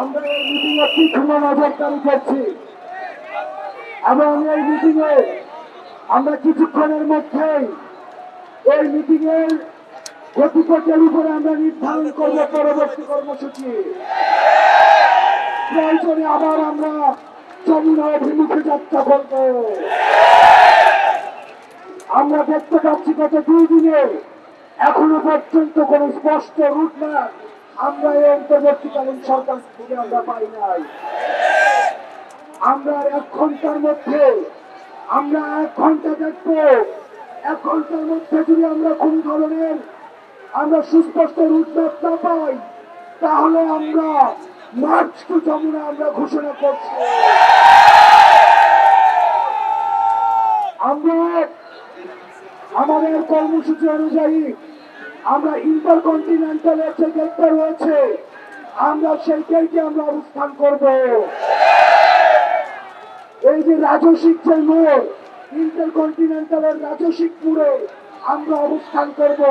আমরা এই মিটিং এ তীক্ষ্ণ নজরদারি করছি। এবং এই মিটিং এ আমরা কিছুক্ষণের মধ্যেই এই মিটিং এর গতিপথের উপরে আমরা নির্ধারণ করব পরবর্তী কর্মসূচি। প্রয়োজনে আবার আমরা যমুনা অভিমুখে যাত্রা করব। আমরা দেখতে পাচ্ছি গত দুই দিনে এখনও পর্যন্ত কোন স্পষ্ট রুট না আমরা এই অন্তর্বর্তীকালীন সরকার থেকে আমরা পাই নাই। আমরা এক ঘণ্টার মধ্যে, আমরা এক ঘণ্টা দেখব। এক ঘণ্টার মধ্যে যদি আমরা কোন ধরনের আমরা সুস্পষ্ট রুটম্যাপ না পাই, তাহলে আমরা মার্চ টু যমুনা আমরা ঘোষণা করছি। আমরা আমাদের কর্মসূচি অনুযায়ী আমরা ইন্টারকন্টিনেন্টালের যে গেটটা রয়েছে, আমরা সেই গেটে আমরা অবস্থান করব। এই যে রাজস্বিক যে মোড় ইন্টারকন্টিনেন্টালের রাজস্বিক মোড়ে আমরা অবস্থান করব।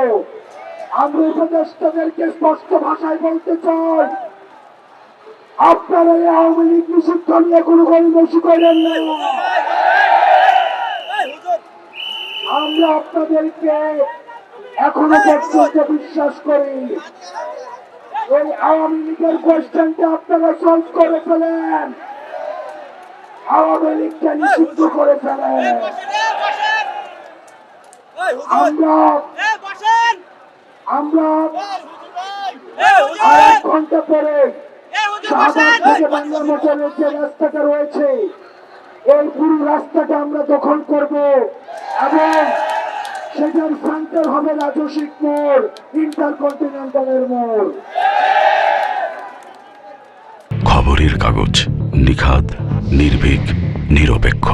আমরা উপদেষ্টাদেরকে স্পষ্ট ভাষায় বলতে চাই, আপনারা আওয়ামী লীগ নিষিদ্ধ নিয়ে কোনো গরিবসী করেন না। আমরা আপনাদেরকে এখনও পর্যন্ত বিশ্বাস করি। এই আওয়ামী লীগের কোয়েশ্চেনটা আপনারা সলভ করে ফেলেন। আওয়ামী লীগকে নিষিদ্ধ করে ফেলেন। আমরা আমরা আর এক ঘণ্টা পরে শাহবাগ থেকে বাংলা মোটরের যে রাস্তাটা রয়েছে এই পুরো রাস্তাটা আমরা দখল করব। এবং সেটার সেন্টার হবে রাজস্বিক মোড় ইন্টারকন্টিনেন্টালের মোড়। খবরের কাগজ নিখাত নির্ভীক নিরপেক্ষ।